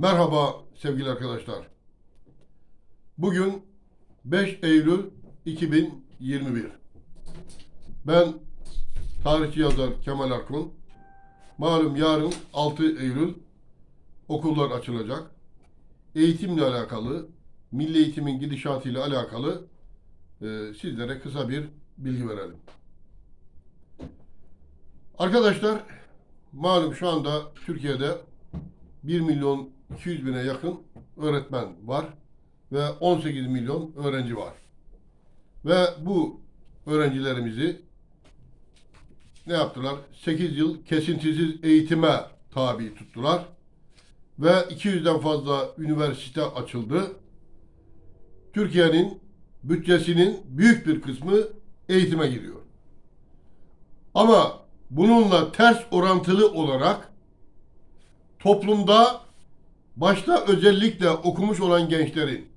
Merhaba sevgili arkadaşlar. Bugün 5 Eylül 2021. Ben tarihçi yazar Kemal Arkun. Malum yarın 6 Eylül okullar açılacak. Eğitimle alakalı, milli eğitimin gidişatıyla alakalı e, sizlere kısa bir bilgi verelim. Arkadaşlar malum şu anda Türkiye'de 1 milyon 200 bine yakın öğretmen var ve 18 milyon öğrenci var. Ve bu öğrencilerimizi ne yaptılar? 8 yıl kesintisiz eğitime tabi tuttular. Ve 200'den fazla üniversite açıldı. Türkiye'nin bütçesinin büyük bir kısmı eğitime giriyor. Ama bununla ters orantılı olarak toplumda başta özellikle okumuş olan gençlerin,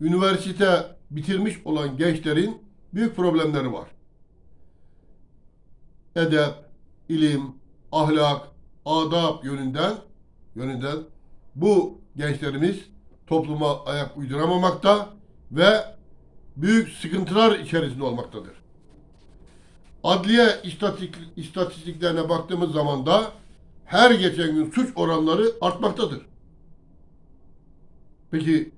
üniversite bitirmiş olan gençlerin büyük problemleri var. Edep, ilim, ahlak, adab yönünden yönünden bu gençlerimiz topluma ayak uyduramamakta ve büyük sıkıntılar içerisinde olmaktadır. Adliye istatistik, istatistiklerine baktığımız zaman da her geçen gün suç oranları artmaktadır. Peki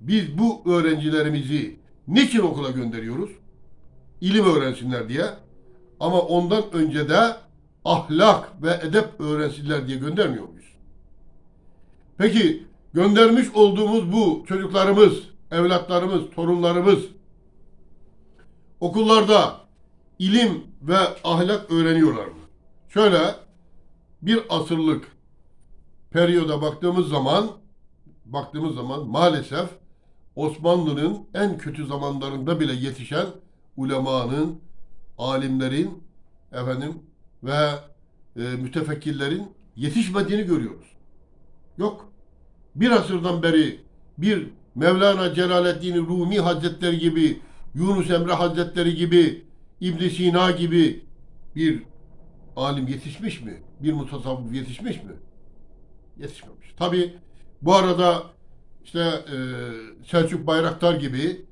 biz bu öğrencilerimizi niçin okula gönderiyoruz? İlim öğrensinler diye. Ama ondan önce de ahlak ve edep öğrensinler diye göndermiyor muyuz? Peki göndermiş olduğumuz bu çocuklarımız, evlatlarımız, torunlarımız okullarda ilim ve ahlak öğreniyorlar mı? Şöyle bir asırlık periyoda baktığımız zaman baktığımız zaman maalesef Osmanlı'nın en kötü zamanlarında bile yetişen ulemanın, alimlerin efendim ve e, mütefekkirlerin yetişmediğini görüyoruz. Yok. Bir asırdan beri bir Mevlana Celaleddin Rumi Hazretleri gibi, Yunus Emre Hazretleri gibi, İbn Sina gibi bir alim yetişmiş mi? Bir mutasavvıf yetişmiş mi? Yetişmemiş. Tabi bu arada işte e, Selçuk Bayraktar gibi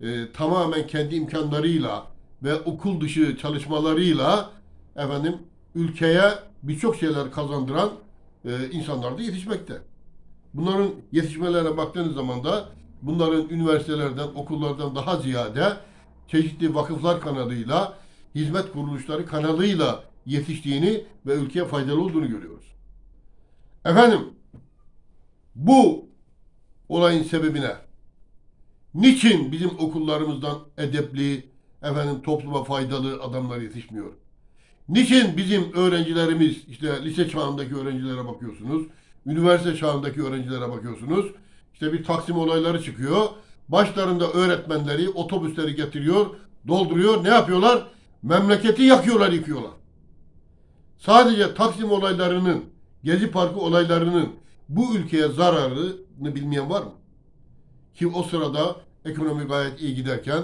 e, tamamen kendi imkanlarıyla ve okul dışı çalışmalarıyla efendim ülkeye birçok şeyler kazandıran e, insanlar da yetişmekte. Bunların yetişmelerine baktığınız zaman da bunların üniversitelerden, okullardan daha ziyade çeşitli vakıflar kanalıyla, hizmet kuruluşları kanalıyla yetiştiğini ve ülkeye faydalı olduğunu görüyoruz. Efendim, bu olayın sebebi ne? Niçin bizim okullarımızdan edepli, efendim topluma faydalı adamlar yetişmiyor? Niçin bizim öğrencilerimiz, işte lise çağındaki öğrencilere bakıyorsunuz, üniversite çağındaki öğrencilere bakıyorsunuz, işte bir Taksim olayları çıkıyor, başlarında öğretmenleri, otobüsleri getiriyor, dolduruyor, ne yapıyorlar? Memleketi yakıyorlar, yıkıyorlar. Sadece Taksim olaylarının, Gezi Parkı olaylarının bu ülkeye zararını bilmeyen var mı? Ki o sırada ekonomi gayet iyi giderken,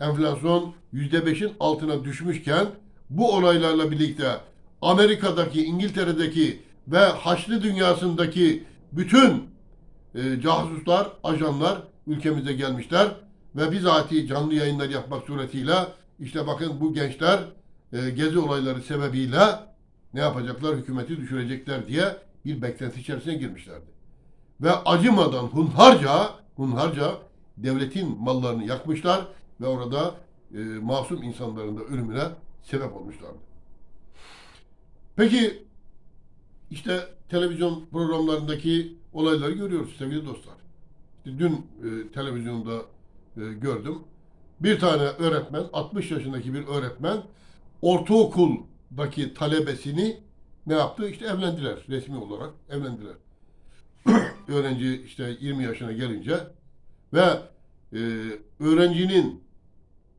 enflasyon yüzde beşin altına düşmüşken, bu olaylarla birlikte Amerika'daki, İngiltere'deki ve Haçlı dünyasındaki bütün e, casuslar, ajanlar ülkemize gelmişler ve bizatihi canlı yayınlar yapmak suretiyle işte bakın bu gençler e, gezi olayları sebebiyle ne yapacaklar? Hükümeti düşürecekler diye bir beklenti içerisine girmişlerdi. Ve acımadan hunharca, hunharca devletin mallarını yakmışlar ve orada e, masum insanların da ölümüne sebep olmuşlardı. Peki işte televizyon programlarındaki olayları görüyoruz sevgili dostlar. Dün e, televizyonda e, gördüm. Bir tane öğretmen, 60 yaşındaki bir öğretmen ortaokuldaki talebesini ne yaptı? İşte evlendiler resmi olarak evlendiler. Öğrenci işte 20 yaşına gelince ve e, öğrencinin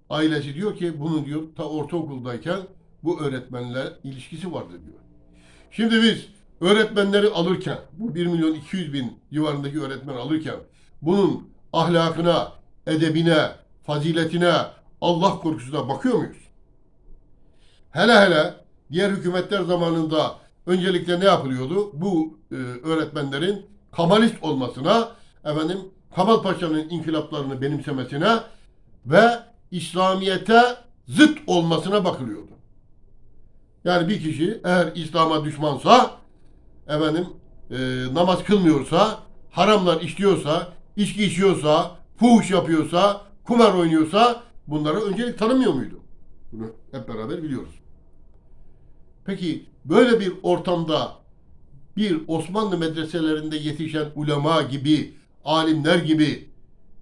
ailesi diyor ki bunun diyor ta ortaokuldayken bu öğretmenle ilişkisi vardı diyor. Şimdi biz öğretmenleri alırken bu 1 milyon 200 bin civarındaki öğretmen alırken bunun ahlakına, edebine, faziletine, Allah korkusuna bakıyor muyuz? Hele hele diğer hükümetler zamanında öncelikle ne yapılıyordu? Bu e, öğretmenlerin Kamalist olmasına, efendim Kamal Paşa'nın inkılaplarını benimsemesine ve İslamiyete zıt olmasına bakılıyordu. Yani bir kişi eğer İslam'a düşmansa, efendim e, namaz kılmıyorsa, haramlar işliyorsa, içki içiyorsa, fuhuş yapıyorsa, kumar oynuyorsa bunlara öncelik tanımıyor muydu? Bunu hep beraber biliyoruz. Peki böyle bir ortamda bir Osmanlı medreselerinde yetişen ulema gibi, alimler gibi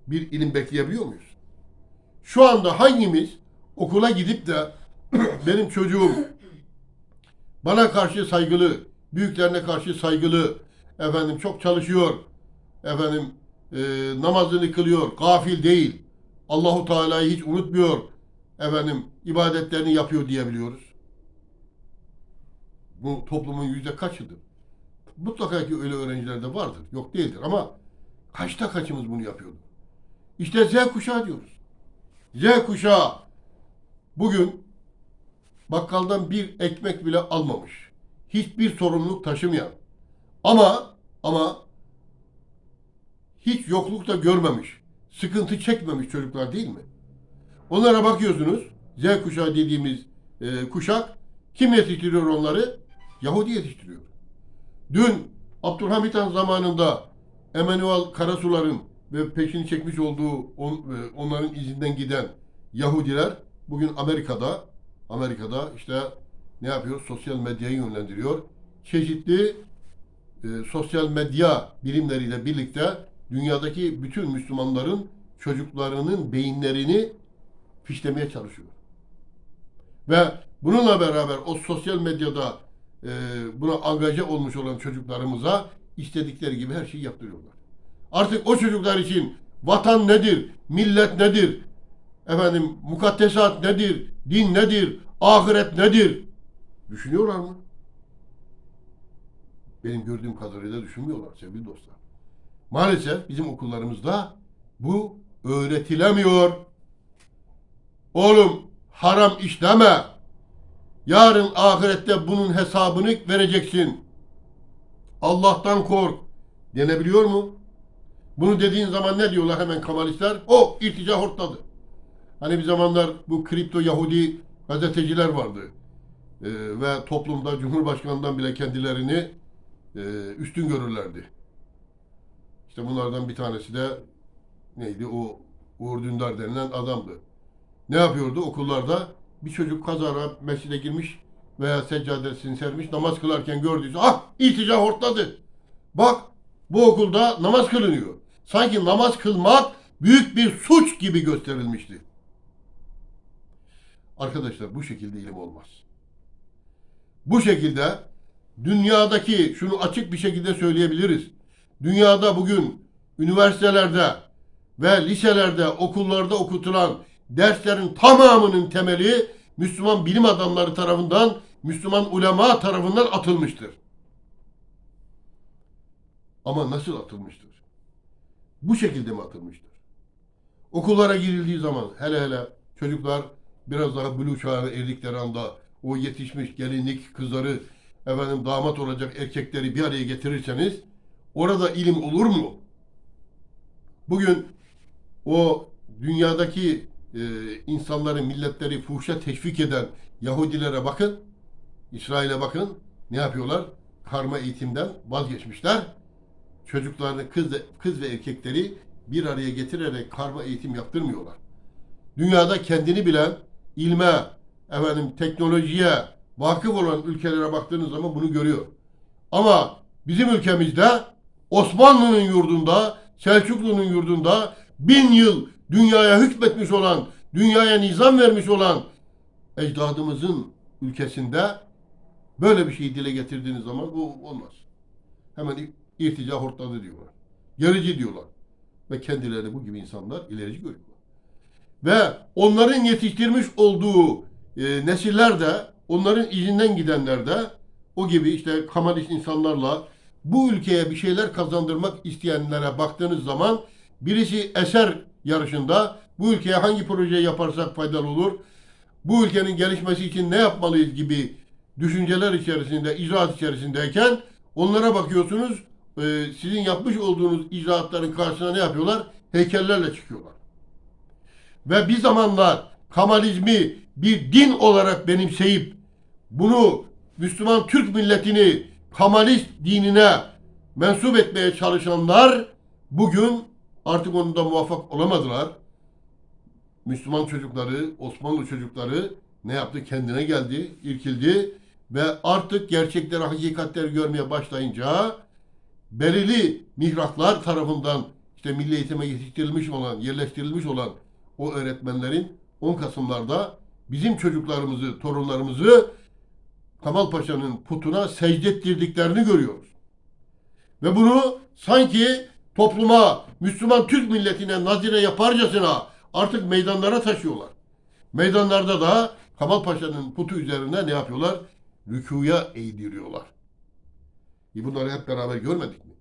bir ilim bekleyebiliyor muyuz? Şu anda hangimiz okula gidip de benim çocuğum bana karşı saygılı, büyüklerine karşı saygılı, efendim çok çalışıyor, efendim e, namazını kılıyor, gafil değil, Allahu Teala'yı hiç unutmuyor, efendim ibadetlerini yapıyor diyebiliyoruz. Bu toplumun yüzde kaçıdır? Mutlaka ki öyle öğrenciler de vardır. Yok değildir ama kaçta kaçımız bunu yapıyordu? İşte Z kuşağı diyoruz. Z kuşağı bugün bakkaldan bir ekmek bile almamış. Hiçbir sorumluluk taşımayan. Ama ama hiç yokluk da görmemiş. Sıkıntı çekmemiş çocuklar değil mi? Onlara bakıyorsunuz. Z kuşağı dediğimiz e, kuşak kim yetiştiriyor onları? Yahudi yetiştiriyor. Dün Abdülhamit Han zamanında Emanuel Karasular'ın ve peşini çekmiş olduğu on, e, onların izinden giden Yahudiler bugün Amerika'da Amerika'da işte ne yapıyor? Sosyal medyayı yönlendiriyor. Çeşitli e, sosyal medya bilimleriyle birlikte dünyadaki bütün Müslümanların çocuklarının beyinlerini fişlemeye çalışıyor. Ve bununla beraber o sosyal medyada e, buna angaje olmuş olan çocuklarımıza istedikleri gibi her şeyi yaptırıyorlar. Artık o çocuklar için vatan nedir, millet nedir, efendim mukaddesat nedir, din nedir, ahiret nedir düşünüyorlar mı? Benim gördüğüm kadarıyla düşünmüyorlar sevgili dostlar. Maalesef bizim okullarımızda bu öğretilemiyor. Oğlum haram işleme. Yarın ahirette bunun hesabını vereceksin. Allah'tan kork denebiliyor mu? Bunu dediğin zaman ne diyorlar hemen kamalistler? O irtica hortladı. Hani bir zamanlar bu kripto Yahudi gazeteciler vardı. Ee, ve toplumda Cumhurbaşkanı'ndan bile kendilerini e, üstün görürlerdi. İşte bunlardan bir tanesi de neydi? O Uğur Dündar denilen adamdı. Ne yapıyordu okullarda? Bir çocuk kazara mescide girmiş veya seccadesini sermiş namaz kılarken gördüyse ah iltica hortladı. Bak bu okulda namaz kılınıyor. Sanki namaz kılmak büyük bir suç gibi gösterilmişti. Arkadaşlar bu şekilde ilim olmaz. Bu şekilde dünyadaki şunu açık bir şekilde söyleyebiliriz. Dünyada bugün üniversitelerde ve liselerde, okullarda okutulan derslerin tamamının temeli Müslüman bilim adamları tarafından, Müslüman ulema tarafından atılmıştır. Ama nasıl atılmıştır? Bu şekilde mi atılmıştır? Okullara girildiği zaman hele hele çocuklar biraz daha buluğ çağına erdikleri anda o yetişmiş gelinlik kızları efendim damat olacak erkekleri bir araya getirirseniz orada ilim olur mu? Bugün o dünyadaki e, insanları, milletleri fuhşa teşvik eden Yahudilere bakın, İsrail'e bakın, ne yapıyorlar? Karma eğitimden vazgeçmişler. Çocuklarını, kız, kız ve erkekleri bir araya getirerek karma eğitim yaptırmıyorlar. Dünyada kendini bilen, ilme, efendim teknolojiye vakıf olan ülkelere baktığınız zaman bunu görüyor. Ama bizim ülkemizde Osmanlı'nın yurdunda, Selçuklu'nun yurdunda bin yıl dünyaya hükmetmiş olan, dünyaya nizam vermiş olan ecdadımızın ülkesinde böyle bir şeyi dile getirdiğiniz zaman bu olmaz. Hemen irtica hortladı diyorlar. Gerici diyorlar. Ve kendilerini bu gibi insanlar ilerici görüyorlar. Ve onların yetiştirmiş olduğu e, nesiller de, onların izinden gidenler de o gibi işte kamalist insanlarla bu ülkeye bir şeyler kazandırmak isteyenlere baktığınız zaman birisi eser yarışında bu ülkeye hangi projeyi yaparsak faydalı olur, bu ülkenin gelişmesi için ne yapmalıyız gibi düşünceler içerisinde, icraat içerisindeyken onlara bakıyorsunuz e, sizin yapmış olduğunuz icraatların karşısına ne yapıyorlar? Heykellerle çıkıyorlar. Ve bir zamanlar Kemalizmi bir din olarak benimseyip bunu Müslüman Türk milletini Kemalist dinine mensup etmeye çalışanlar bugün artık onda muvaffak olamadılar. Müslüman çocukları, Osmanlı çocukları ne yaptı? Kendine geldi, irkildi ve artık gerçekleri, hakikatleri görmeye başlayınca belirli mihraklar tarafından işte milli eğitime yetiştirilmiş olan, yerleştirilmiş olan o öğretmenlerin 10 Kasımlarda bizim çocuklarımızı, torunlarımızı Kemal Paşa'nın putuna secdettirdiklerini görüyoruz. Ve bunu sanki topluma, Müslüman Türk milletine nazire yaparcasına artık meydanlara taşıyorlar. Meydanlarda da Kemal Paşa'nın putu üzerine ne yapıyorlar? Rükuya eğdiriyorlar. E bunları hep beraber görmedik mi?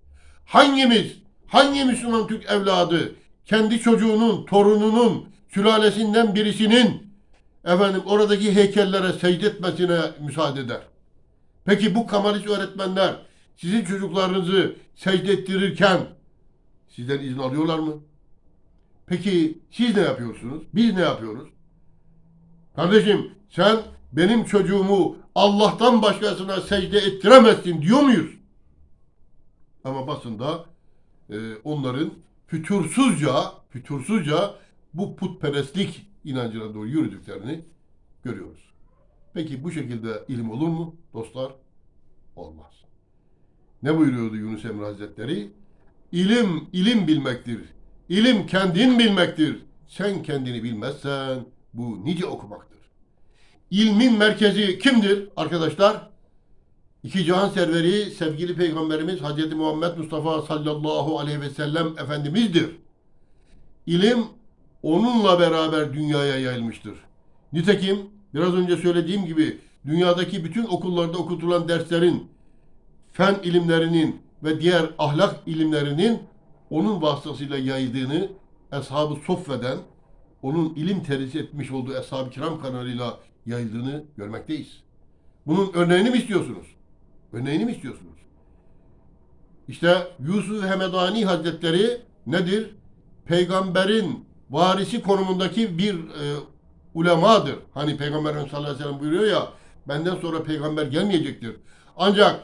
Hangimiz, hangi Müslüman Türk evladı kendi çocuğunun, torununun, sülalesinden birisinin efendim oradaki heykellere secdetmesine müsaade eder? Peki bu Kemalist öğretmenler sizin çocuklarınızı secdettirirken sizden izin alıyorlar mı? Peki siz ne yapıyorsunuz? Biz ne yapıyoruz? Kardeşim sen benim çocuğumu Allah'tan başkasına secde ettiremezsin diyor muyuz? Ama basında e, onların fütursuzca, fütursuzca bu putperestlik inancına doğru yürüdüklerini görüyoruz. Peki bu şekilde ilim olur mu dostlar? Olmaz. Ne buyuruyordu Yunus Emre Hazretleri? İlim, ilim bilmektir. İlim kendin bilmektir. Sen kendini bilmezsen bu nice okumaktır. İlmin merkezi kimdir arkadaşlar? İki cihan serveri sevgili peygamberimiz Hz. Muhammed Mustafa sallallahu aleyhi ve sellem Efendimiz'dir. İlim onunla beraber dünyaya yayılmıştır. Nitekim biraz önce söylediğim gibi dünyadaki bütün okullarda okutulan derslerin fen ilimlerinin ve diğer ahlak ilimlerinin onun vasıtasıyla yayıldığını Eshab-ı Soffe'den onun ilim terhis etmiş olduğu Eshab-ı Kiram kanalıyla yayıldığını görmekteyiz. Bunun örneğini mi istiyorsunuz? Örneğini mi istiyorsunuz? İşte Yusuf Hemedani Hazretleri nedir? Peygamberin varisi konumundaki bir e, ulemadır. Hani Peygamber sallallahu aleyhi ve sellem buyuruyor ya benden sonra peygamber gelmeyecektir. Ancak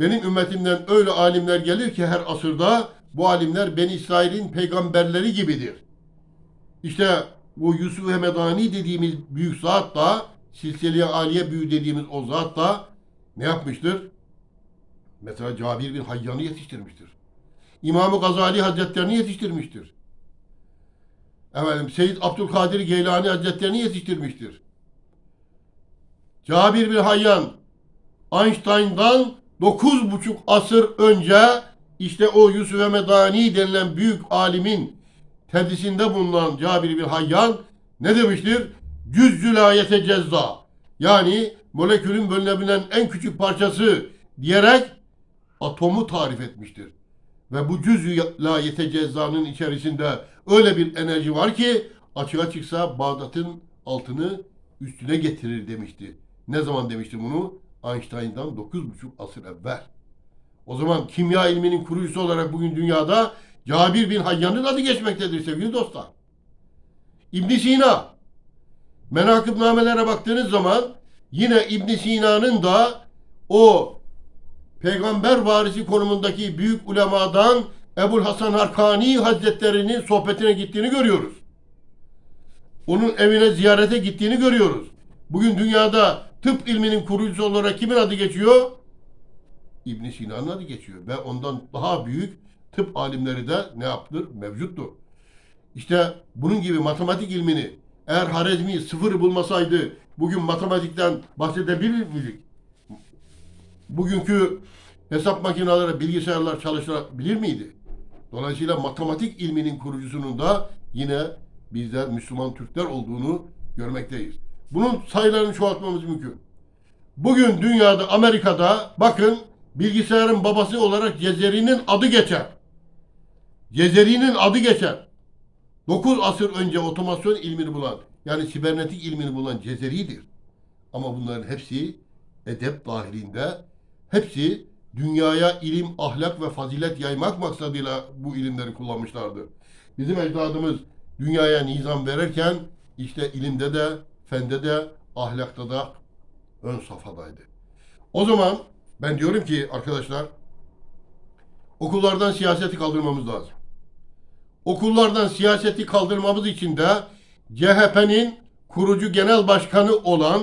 benim ümmetimden öyle alimler gelir ki her asırda bu alimler Ben İsrail'in peygamberleri gibidir. İşte bu Yusuf Hemedani dediğimiz büyük zat da Silsile-i Aliye büyü dediğimiz o zat da ne yapmıştır? Mesela Cabir bin Hayyan'ı yetiştirmiştir. İmam-ı Gazali Hazretlerini yetiştirmiştir. Efendim Seyyid Abdülkadir Geylani Hazretlerini yetiştirmiştir. Cabir bin Hayyan Einstein'dan 9,5 asır önce işte o Yusuf Hemedani denilen büyük alimin tedrisinde bulunan Cabir bin Hayyan ne demiştir? Cüzzülayete cezza. Yani molekülün bölünebilen en küçük parçası diyerek atomu tarif etmiştir. Ve bu cüzzülayete cezzanın içerisinde öyle bir enerji var ki açığa çıksa Bağdat'ın altını üstüne getirir demişti. Ne zaman demişti bunu? Einstein'dan 9,5 asır evvel. O zaman kimya ilminin kurucusu olarak bugün dünyada Cabir bin Hayyan'ın adı geçmektedir sevgili dostlar. İbn Sina menakıbnamelere baktığınız zaman yine İbn Sina'nın da o peygamber varisi konumundaki büyük ulemadan Ebul Hasan Harkani Hazretlerinin sohbetine gittiğini görüyoruz. Onun evine ziyarete gittiğini görüyoruz. Bugün dünyada tıp ilminin kurucusu olarak kimin adı geçiyor? İbn Sina'nın adı geçiyor ve ondan daha büyük tıp alimleri de ne yaptır? Mevcuttur. İşte bunun gibi matematik ilmini eğer Harezmi sıfır bulmasaydı bugün matematikten bahsedebilir miydik? Bugünkü hesap makineleri, bilgisayarlar çalıştırabilir miydi? Dolayısıyla matematik ilminin kurucusunun da yine bizler Müslüman Türkler olduğunu görmekteyiz. Bunun sayılarını çoğaltmamız mümkün. Bugün dünyada Amerika'da bakın bilgisayarın babası olarak Cezeri'nin adı geçer. Cezeri'nin adı geçer. 9 asır önce otomasyon ilmini bulan yani sibernetik ilmini bulan Cezeri'dir. Ama bunların hepsi edep dahilinde hepsi dünyaya ilim, ahlak ve fazilet yaymak maksadıyla bu ilimleri kullanmışlardır. Bizim ecdadımız dünyaya nizam verirken işte ilimde de, fende de, ahlakta da ön safhadaydı. O zaman ben diyorum ki arkadaşlar okullardan siyaseti kaldırmamız lazım. Okullardan siyaseti kaldırmamız için de CHP'nin kurucu genel başkanı olan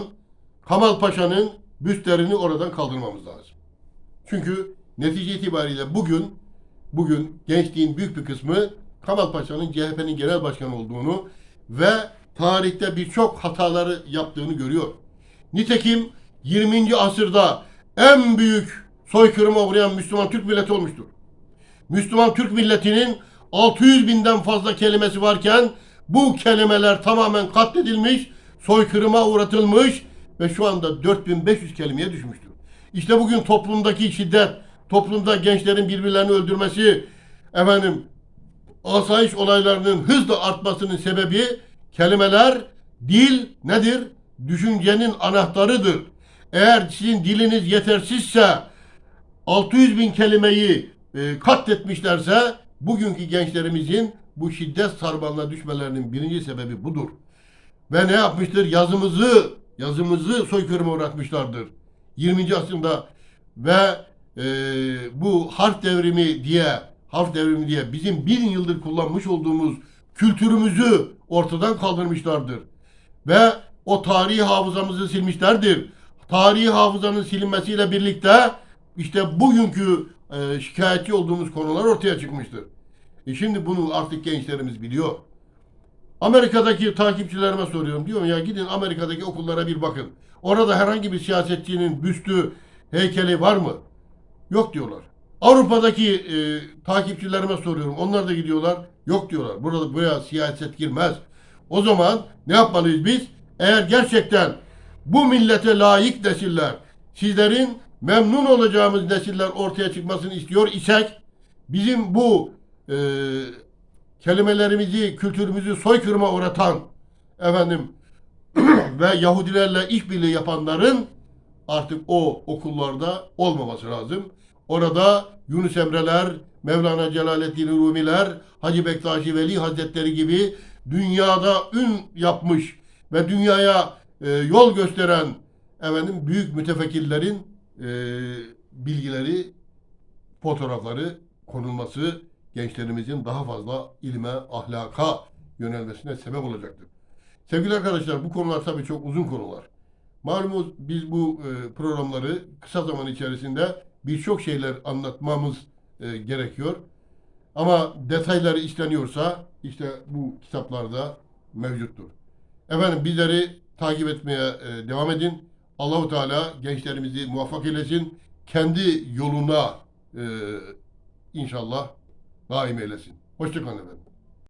Kamal Paşa'nın büstlerini oradan kaldırmamız lazım. Çünkü netice itibariyle bugün bugün gençliğin büyük bir kısmı Kamal Paşa'nın CHP'nin genel başkanı olduğunu ve tarihte birçok hataları yaptığını görüyor. Nitekim 20. asırda en büyük soykırıma uğrayan Müslüman Türk milleti olmuştur. Müslüman Türk milletinin 600 binden fazla kelimesi varken bu kelimeler tamamen katledilmiş, soykırıma uğratılmış ve şu anda 4500 kelimeye düşmüştür. İşte bugün toplumdaki şiddet, toplumda gençlerin birbirlerini öldürmesi, efendim asayiş olaylarının hızla artmasının sebebi kelimeler, dil nedir? Düşüncenin anahtarıdır. Eğer sizin diliniz yetersizse 600 bin kelimeyi e, katletmişlerse bugünkü gençlerimizin bu şiddet sarmalına düşmelerinin birinci sebebi budur. Ve ne yapmıştır? Yazımızı, yazımızı soykırıma uğratmışlardır. 20. asırda ve e, bu harf devrimi diye, harf devrimi diye bizim bin yıldır kullanmış olduğumuz kültürümüzü ortadan kaldırmışlardır. Ve o tarihi hafızamızı silmişlerdir. Tarihi hafızanın silinmesiyle birlikte işte bugünkü e, şikayetçi olduğumuz konular ortaya çıkmıştır. E şimdi bunu artık gençlerimiz biliyor. Amerika'daki takipçilerime soruyorum. Diyorum ya gidin Amerika'daki okullara bir bakın. Orada herhangi bir siyasetçinin büstü, heykeli var mı? Yok diyorlar. Avrupa'daki e, takipçilerime soruyorum. Onlar da gidiyorlar. Yok diyorlar. Burada buraya siyaset girmez. O zaman ne yapmalıyız biz? Eğer gerçekten bu millete layık nesiller, sizlerin memnun olacağımız nesiller ortaya çıkmasını istiyor isek, bizim bu e, kelimelerimizi, kültürümüzü soykırıma uğratan efendim ve Yahudilerle işbirliği yapanların artık o okullarda olmaması lazım. Orada Yunus Emre'ler, Mevlana Celaleddin Rumiler, Hacı Bektaşi Veli Hazretleri gibi dünyada ün yapmış ve dünyaya e, yol gösteren efendim büyük mütefekkirlerin e, bilgileri, fotoğrafları konulması gençlerimizin daha fazla ilme, ahlaka yönelmesine sebep olacaktır. Sevgili arkadaşlar bu konular tabii çok uzun konular. Malumunuz biz bu e, programları kısa zaman içerisinde birçok şeyler anlatmamız e, gerekiyor. Ama detayları isteniyorsa işte bu kitaplarda mevcuttur. Efendim bizleri takip etmeye e, devam edin. Allahu Teala gençlerimizi muvaffak eylesin. Kendi yoluna e, inşallah daim eylesin. Hoşçakalın efendim.